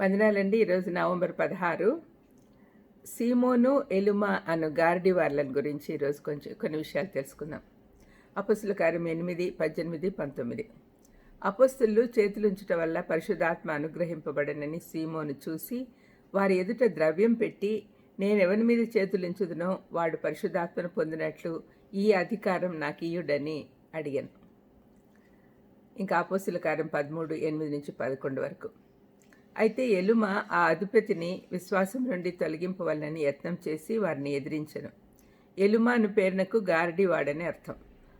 వందనాలండి. ఈరోజు నవంబర్ పదహారు. సీమోను ఎలుమా అను గార్డి వార్లన్ గురించి ఈరోజు కొంచెం కొన్ని విషయాలు తెలుసుకుందాం. అపస్తుల కార్యం ఎనిమిది పద్దెనిమిది పంతొమ్మిది. అపస్తులు చేతులుంచటం వల్ల పరిశుధాత్మ అనుగ్రహింపబడనని సీమోను చూసి వారి ఎదుట ద్రవ్యం పెట్టి నేను ఎవరి మీద చేతులుంచుదునో వాడు పరిశుధాత్మను పొందినట్లు ఈ అధికారం నాకు ఇయ్యుడని అడిగాను. ఇంకా అపోస్తుల కార్యం పదమూడు ఎనిమిది నుంచి పదకొండు వరకు. అయితే ఎలుమ ఆ అధిపతిని విశ్వాసం నుండి తొలగింపవల్లని యత్నం చేసి వారిని ఎదిరించను. ఎలుమ అను పేరునకు గారడి వాడని అర్థం.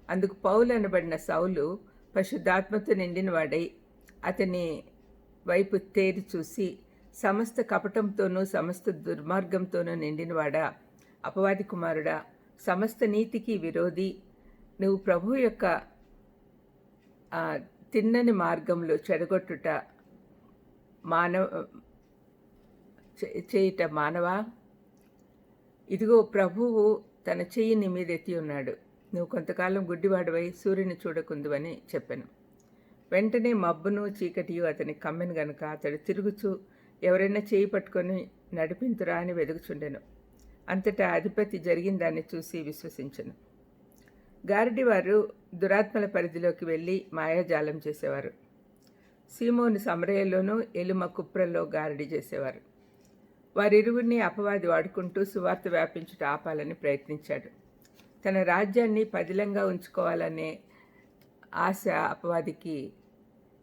అందుకు పౌలు అనబడిన సౌలు పశుధాత్మతో నిండిన వాడై అతని వైపు తేరి చూసి సమస్త కపటంతోనూ సమస్త దుర్మార్గంతోనూ నిండినవాడా అపవాది కుమారుడా సమస్త నీతికి విరోధి నువ్వు ప్రభు యొక్క తిన్నని మార్గంలో చెడగొట్టుట మానవ చేయుట మానవా? ఇదిగో ప్రభువు తన చెయ్యి నీ మీద ఎత్తి ఉన్నాడు. నువ్వు కొంతకాలం గుడ్డివాడవై సూర్యుని చూడకుందువని చెప్పాను. వెంటనే మబ్బును చీకటియు అతని కమ్మెను గనుక అతడు తిరుగుచూ ఎవరైనా చేయి పట్టుకొని నడిపింతురా అని వెదుగుచుండెను అంతటా అధిపతి జరిగిన దాన్ని చూసి విశ్వసించను. గారడివారు దురాత్మల పరిధిలోకి వెళ్ళి మాయాజాలం చేసేవారు. సీమోని సమరయలోనూ ఎలుమ కుప్రల్లో గారడి చేసేవారు. వారిరువురిని అపవాది వాడుకుంటూ సువార్త వ్యాపించుట ఆపాలని ప్రయత్నించాడు. తన రాజ్యాన్ని పదిలంగా ఉంచుకోవాలనే ఆశ అపవాదికి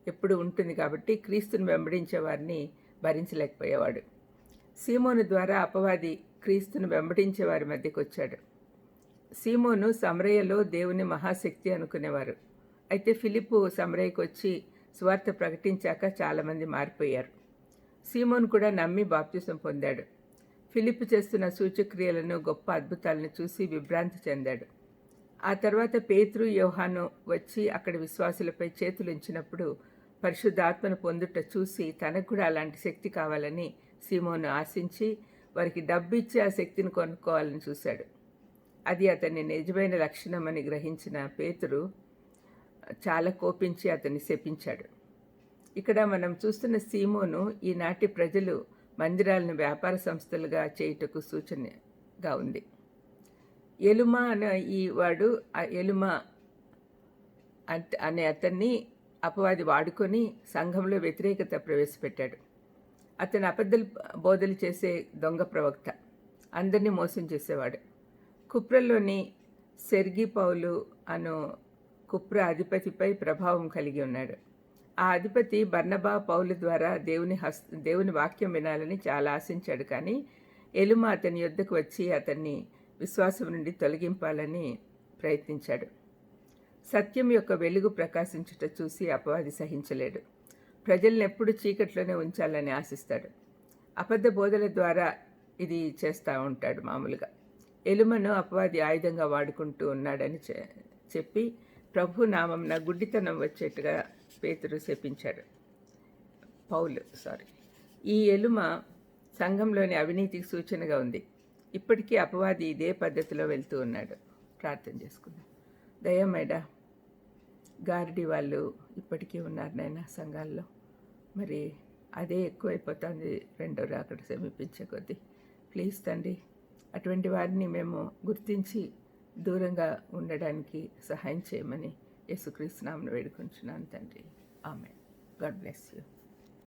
ఎప్పుడు ఉంటుంది కాబట్టి క్రీస్తుని వెంబడించే వారిని భరించలేకపోయేవాడు. సీమోను ద్వారా అపవాది క్రీస్తును వెంబడించే వారి మధ్యకు వచ్చాడు. సీమోను సమరయ్యలో దేవుని మహాశక్తి అనుకునేవారు. అయితే ఫిలిప్పు సమరయ్యకు వచ్చి స్వార్థ ప్రకటించాక చాలామంది మారిపోయారు. సీమోన్ కూడా నమ్మి బాప్తిసం పొందాడు. ఫిలిప్ చేస్తున్న సూచక్రియలను గొప్ప అద్భుతాలను చూసి విభ్రాంతి చెందాడు. ఆ తర్వాత పేతృ యోహాను వచ్చి అక్కడ విశ్వాసులపై చేతులుంచినప్పుడు పరిశుద్ధాత్మను పొందుట చూసి తనకు కూడా అలాంటి శక్తి కావాలని సీమోను ఆశించి వారికి డబ్బిచ్చి ఆ శక్తిని కొనుక్కోవాలని చూశాడు. అది అతన్ని నిజమైన లక్షణమని గ్రహించిన పేతురు చాలా కోపించి అతన్ని శపించాడు. ఇక్కడ మనం చూస్తున్న సీమోను ఈనాటి ప్రజలు మందిరాలను వ్యాపార సంస్థలుగా చేయుటకు సూచనగా ఉంది. ఎలుమ అనే ఈ వాడు ఎలుమ అనే అతన్ని అపవాది వాడుకొని సంఘంలో వ్యతిరేకత ప్రవేశపెట్టాడు. అతను అబద్ధలు బోధలు చేసే దొంగ ప్రవక్త. అందరినీ మోసం చేసేవాడు. కుప్రలోని సెర్గి పౌలు అను కుప్ర అధిపతిపై ప్రభావం కలిగి ఉన్నాడు. ఆ అధిపతి బర్ణబా పౌలు ద్వారా దేవుని హస్ దేవుని వాక్యం వినాలని చాలా ఆశించాడు కానీ ఎలుమ అతని యుద్ధకు వచ్చి అతన్ని విశ్వాసం నుండి తొలగింపాలని ప్రయత్నించాడు. సత్యం యొక్క వెలుగు ప్రకాశించుట చూసి అపవాది సహించలేడు. ప్రజల్ని ఎప్పుడు చీకట్లోనే ఉంచాలని ఆశిస్తాడు. అబద్ధ బోధల ద్వారా ఇది చేస్తూ ఉంటాడు మామూలుగా. ఎలుమను అపవాది ఆయుధంగా వాడుకుంటూ ఉన్నాడని చెప్పి ప్రభు నామంన గుడ్డితనం వచ్చేట్టుగా పేతురు శపించాడు. పౌలు సారీ ఈ ఎలుమ సంఘంలోని అవినీతికి సూచనగా ఉంది. ఇప్పటికీ అపవాది ఇదే పద్ధతిలో వెళ్తూ ఉన్నాడు. ప్రార్థన చేసుకుందాం. దయమేడా గారిడి వాళ్ళు ఇప్పటికీ ఉన్నారు నాయన సంఘాల్లో. మరి అదే ఎక్కువైపోతుంది రెండో రాకడ సమీపించే కొద్దీ. ప్లీజ్ తండ్రి అటువంటి వారిని మేము గుర్తించి దూరంగా ఉండడానికి సహాయం చేయమని యేసుక్రీస్తునామను వేడుకుంటున్నాను తండ్రి. ఆమె గాడ్ బ్లెస్ యూ.